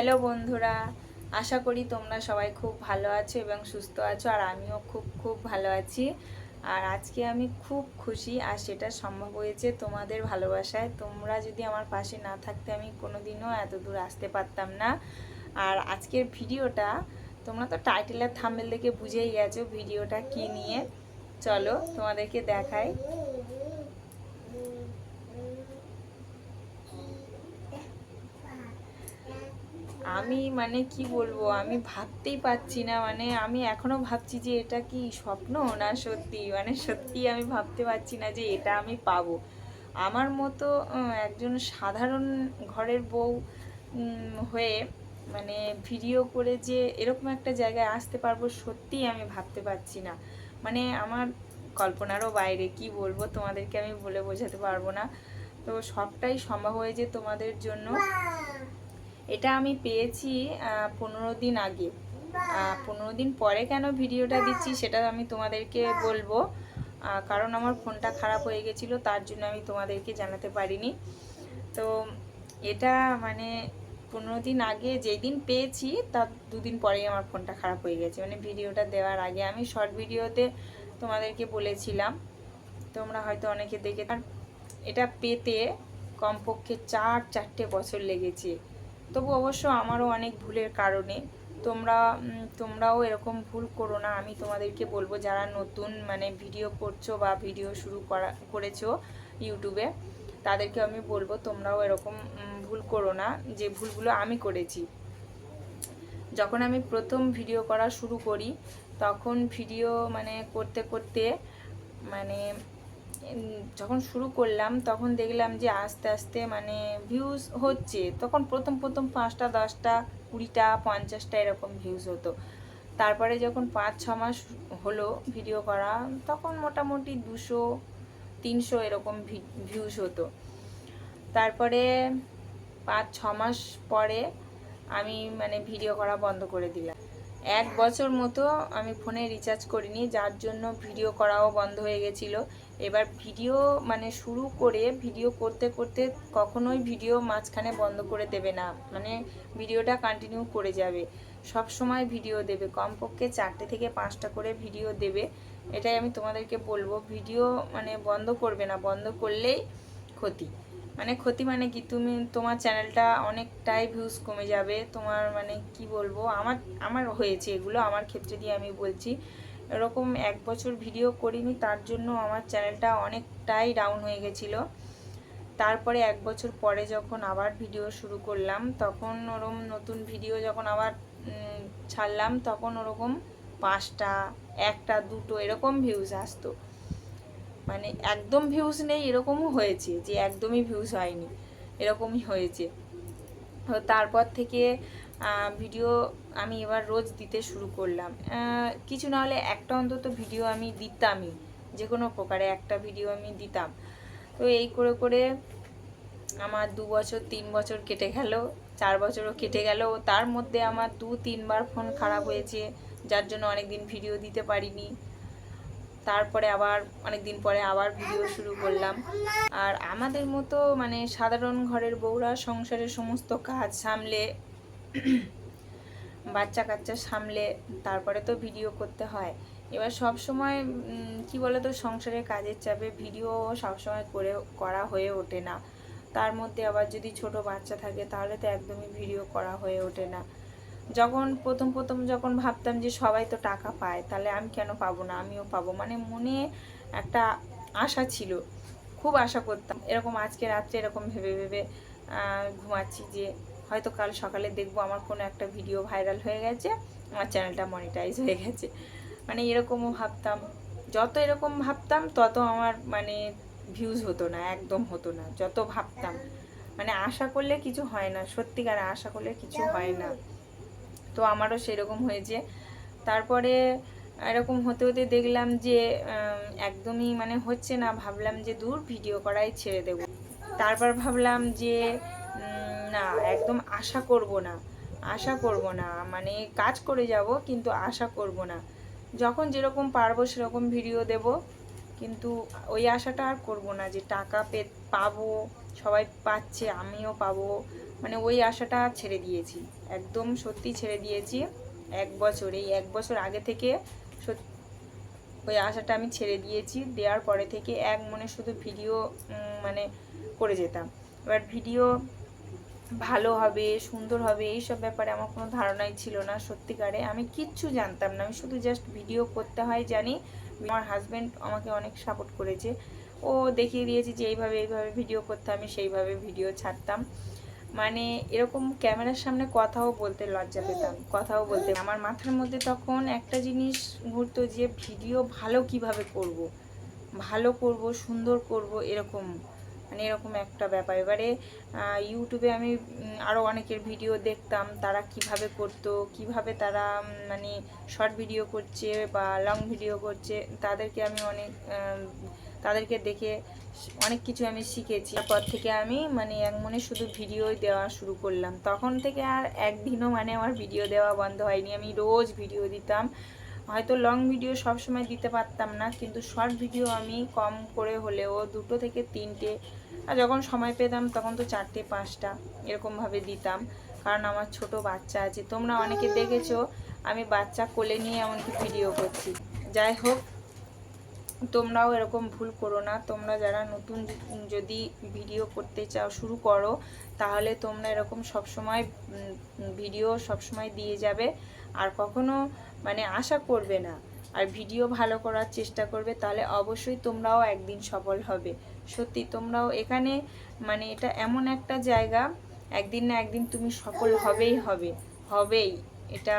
Hello বন্ধুরা, আশা করি তোমরা সবাই খুব ভালো আছো এবং সুস্থ আছো, আর আমিও খুব খুব ভালো আছি। আর আজকে আমি খুব খুশি, আর সেটা সম্ভব হয়েছে তোমাদের ভালোবাসায়। তোমরা যদি আমার পাশে না থাকতে, আমি কোনোদিনও এত দূর আসতে পারতাম না। আর আজকের ভিডিওটা, তোমরা তো টাইটেলের থাম্বেল দেখে বুঝেই গেছো ভিডিওটা কি নিয়ে। চলো তোমাদেরকে দেখাই। আমি মানে কি বলব, আমি ভাবতেই পারছি না মানে আমি এখনও ভাবছি যে এটা কি স্বপ্ন না সত্যি? মানে সত্যি আমি ভাবতে পারছি না যে এটা আমি পাবো। আমার মতো একজন সাধারণ ঘরের বউ হয়ে মানে ভিডিও করে যে এরকম একটা জায়গায় আসতে পারব সত্যিই আমি ভাবতে পারছি না। মানে আমার কল্পনারও বাইরে, কি বলব তোমাদেরকে আমি বলে বোঝাতে পারব না। তো সবটাই সম্ভব হয়েছে তোমাদের জন্য। এটা আমি পেয়েছি পনেরো দিন আগে। পনেরো দিন পরে কেন ভিডিওটা দিচ্ছি সেটা আমি তোমাদেরকে বলব। কারণ আমার ফোনটা খারাপ হয়ে গেছিল, তার জন্য আমি তোমাদেরকে জানাতে পারিনি। তো এটা মানে পনেরো দিন আগে যেই দিন পেয়েছি, তার দুদিন পরেই আমার ফোনটা খারাপ হয়ে গেছে। মানে ভিডিওটা দেওয়ার আগে আমি শর্ট ভিডিওতে তোমাদেরকে বলেছিলাম। তোমরা হয়তো অনেকে দেখে এটা পেতে কমপক্ষে চার, চারটে বছর লেগেছে। তবু অবশ্য আমারও অনেক ভুলের কারণে। তোমরা তোমরাও এরকম ভুল করো না, আমি তোমাদেরকে বলব যারা নতুন মানে ভিডিও করছ বা ভিডিও শুরু করা, করেছ ইউটিউবে তাদেরকে আমি বলব তোমরাও এরকম ভুল করো না, যে ভুলগুলো আমি করেছি। যখন আমি প্রথম ভিডিও করা শুরু করি, তখন ভিডিও মানে করতে করতে মানে যখন শুরু করলাম, তখন দেখলাম যে আস্তে আস্তে মানে ভিউজ হচ্ছে। তখন প্রথম প্রথম পাঁচটা, দশটা, কুড়িটা, পঞ্চাশটা এরকম ভিউজ হতো। তারপরে যখন পাঁচ, ছ মাস হলো ভিডিও করা, তখন মোটামুটি দুশো, তিনশো এরকম ভিউজ হতো। তারপরে পাঁচ, ছ মাস পরে আমি মানে ভিডিও করা বন্ধ করে দিলাম। এক বছর মতো আমি ফোনে রিচার্জ করিনি, যার জন্য ভিডিও করাও বন্ধ হয়ে গেছিল। এবার ভিডিও মানে শুরু করে ভিডিও করতে করতে কখনোই ভিডিও মাঝখানে বন্ধ করে দেবে না। মানে ভিডিওটা কন্টিনিউ করে যাবে। সব সময় ভিডিও দেবে। কমপক্ষে চারটে থেকে পাঁচটা করে ভিডিও দেবে। এটাই আমি তোমাদেরকে বলব। ভিডিও মানে বন্ধ করবে না। বন্ধ করলেই ক্ষতি। মানে ক্ষতি মানে কি? তুমি, তোমার চ্যানেলটা অনেকটাই ভিউজ কমে যাবে। তোমার মানে কি বলব? আমার আমার হয়েছে এগুলো। আমার ক্ষেত্রে দিয়ে আমি বলছি, এরকম এক বছর ভিডিও করিনি, তার জন্য আমার চ্যানেলটা অনেকটাই ডাউন হয়ে গেছিল। তারপরে এক বছর পরে যখন আবার ভিডিও শুরু করলাম, তখন ওরকম নতুন ভিডিও যখন আবার ছাড়লাম, তখন ওরকম পাঁচটা, একটা, দুটো এরকম ভিউজ আসতো। মানে একদম ভিউজ নেই, এরকমও হয়েছে যে একদমই ভিউজ হয়নি, এরকমই হয়েছে। তো তারপর থেকে ভিডিও আমি এবার রোজ দিতে শুরু করলাম। কিছু না হলে একটা অন্তত ভিডিও আমি দিতামই, যে কোনো প্রকারে একটা ভিডিও আমি দিতাম। তো এই করে করে আমার দু বছর, তিন বছর কেটে গেল, চার বছরও কেটে গেল। তার মধ্যে আমার দু তিনবার ফোন খারাপ হয়েছে, যার জন্য অনেকদিন ভিডিও দিতে পারিনি। তারপরে আবার অনেক দিন পরে আবার ভিডিও শুরু করলাম। আর আমাদের মতো মানে সাধারণ ঘরের বউরা সংসারের সমস্ত কাজ সামলে, বাচ্চা কাচ্চা সামলে তারপরে তো ভিডিও করতে হয়। এবার সব সময় কি বলো তো সংসারের কাজের চাপে ভিডিও সবসময় করে, করা হয়ে ওঠে না। তার মধ্যে আবার যদি ছোট বাচ্চা থাকে তাহলে তো একদমই ভিডিও করা হয়ে ওঠে না। যখন প্রথম প্রথম যখন ভাবতাম যে সবাই তো টাকা পায়, তাহলে আমি কেন পাবো না? আমিও পাবো। মানে মনে একটা আশা ছিল। খুব আশা করতাম। এরকম আজকে রাত্রে এরকম ভেবে ভেবে ঘুমাচ্ছি যে হয়তো কাল সকালে দেখব আমার কোনো একটা ভিডিও ভাইরাল হয়ে গেছে, আমার চ্যানেলটা মনিটাইজ হয়ে গেছে। মানে এরকমও ভাবতাম। যত এরকম ভাবতাম, তত আমার মানে ভিউজ হতো না, একদম হতো না, যত ভাবতাম। মানে আশা করলে কিছু হয় না, সত্যিকার আশা করলে কিছু হয় না। তো আমারও সেরকম হয়েছে। তারপরে এরকম হতে হতে দেখলাম যে একদমই মানে হচ্ছে না, ভাবলাম যে দূর ভিডিও করাই ছেড়ে দেব। তারপর ভাবলাম যে না, একদম আশা করব না, আশা করব না মানে কাজ করে যাব কিন্তু আশা করব না। যখন যেরকম পারব সেরকম ভিডিও দেব, কিন্তু ওই আশাটা আর করব না যে টাকা পে, পাবো, সবাই পাচ্ছে, আমিও পাবো মানে ওই আশাটা ছেড়ে দিয়েছি। একদম সত্যি ছেড়ে দিয়েছি। এক বছর, এই এক বছর আগে থেকে ওই আশাটা আমি ছেড়ে দিয়েছি। দেওয়ার পরে থেকে এক মনে শুধু ভিডিও মানে করে যেতাম। এবার ভিডিও ভালো হবে, সুন্দর হবে, এইসব ব্যাপারে আমার কোনো ধারণাই ছিল না সত্যিকারে। আমি কিচ্ছু জানতাম না। আমি শুধু জাস্ট ভিডিও করতে হয় জানি। আমার হাজব্যান্ড আমাকে অনেক সাপোর্ট করেছে। ও দেখিয়ে দিয়েছে যে এইভাবে এইভাবে ভিডিও করতে আমি সেইভাবে ভিডিও ছাড়তাম। মানে এরকম ক্যামেরার সামনে কথাও বলতে লজ্জা পেতাম, কথাও বলতে আমার মাথার মধ্যে তখন একটা জিনিস ঘুরতো যে, ভিডিও ভালো কীভাবে করব। ভালো করব, সুন্দর করব, এরকম মানে এরকম একটা ব্যাপার এবারে ইউটিউবে আমি আরও অনেকের ভিডিও দেখতাম, তারা কীভাবে করতো, কীভাবে তারা মানে শর্ট ভিডিও করছে বা লং ভিডিও করছে, তাদেরকে আমি অনেক তাদেরকে দেখে অনেক কিছু আমি শিখেছি। তারপর থেকে আমি মানে এক মনে শুধু ভিডিও দেওয়া শুরু করলাম। তখন থেকে আর একদিনও মানে আমার ভিডিও দেওয়া বন্ধ হয়নি। আমি রোজ ভিডিও দিতাম। হয়তো লং ভিডিও সব সময় দিতে পারতাম না, কিন্তু শর্ট ভিডিও আমি কম করে হলেও দুটো থেকে তিনটে আর যখন সময় পেতাম তখন তো চারটে, পাঁচটা এরকমভাবে দিতাম। কারণ আমার ছোট বাচ্চা আছে। তোমরা অনেকে দেখেছ, আমি বাচ্চা কোলে নিয়ে এমনকি ভিডিও করছি। যাই হোক তোমরাও এরকম ভুল করো না। তোমরা যারা নতুন যদি ভিডিও করতে চাও, শুরু করো, তাহলে তোমরা এরকম সবসময় ভিডিও সবসময় দিয়ে যাবে। আর কখনো মানে আশা করবে না। আর ভিডিও ভালো করার চেষ্টা করবে, তাহলে অবশ্যই তোমরাও একদিন সফল হবে। সত্যি, তোমরাও এখানে মানে এটা এমন একটা জায়গা, একদিন না একদিন তুমি সফল হবেই হবে। হবেই। এটা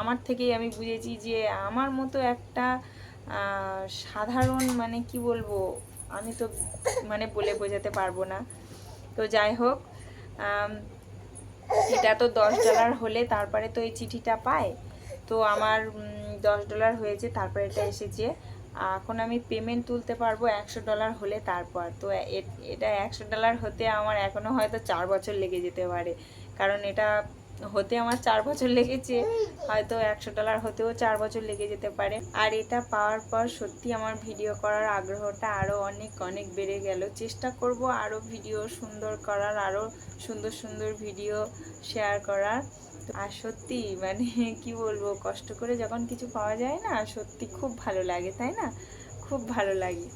আমার থেকেই আমি বুঝেছি যে, আমার মতো একটা সাধারণ মানে কি বলব? আমি তো মানে বলে বোঝাতে পারব না। তো যাই হোক এটা তো দশ ডলার হলে তারপরে তো এই চিঠিটা পায়। তো আমার দশ ডলার হয়েছে, তারপরে এটা এসেছে। এখন আমি পেমেন্ট তুলতে পারব একশো ডলার হলে তারপর। তো এটা একশো ডলার হতে আমার এখনও হয়তো চার বছর লেগে যেতে পারে। কারণ এটা হতে আমার চার বছর লেগেছে। হয়তো একশো ডলার হতেও চার বছর লেগে যেতে পারে। আর এটা পাওয়ার পর সত্যি আমার ভিডিও করার আগ্রহটা আরও অনেক অনেক বেড়ে গেল। চেষ্টা করব আরও ভিডিও সুন্দর করার আরও সুন্দর সুন্দর ভিডিও শেয়ার করার। আর সত্যি মানে কি বলব, কষ্ট করে যখন কিছু পাওয়া যায় না, সত্যি খুব ভালো লাগে, তাই না? খুব ভালো লাগে।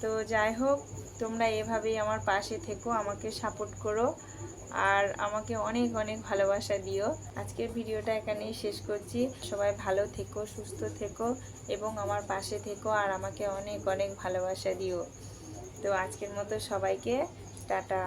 তো যাই হোক, তোমরা এভাবেই আমার পাশে থেকো, আমাকে সাপোর্ট করো। আর আমাকে অনেক অনেক ভালোবাসা দিও। আজকের ভিডিওটা এখানেই শেষ করছি। সবাই ভালো থেকো, সুস্থ থেকো এবং আমার পাশে থেকো আর আমাকে অনেক অনেক ভালোবাসা দিও। তো আজকের মতো সবাইকে টাটা।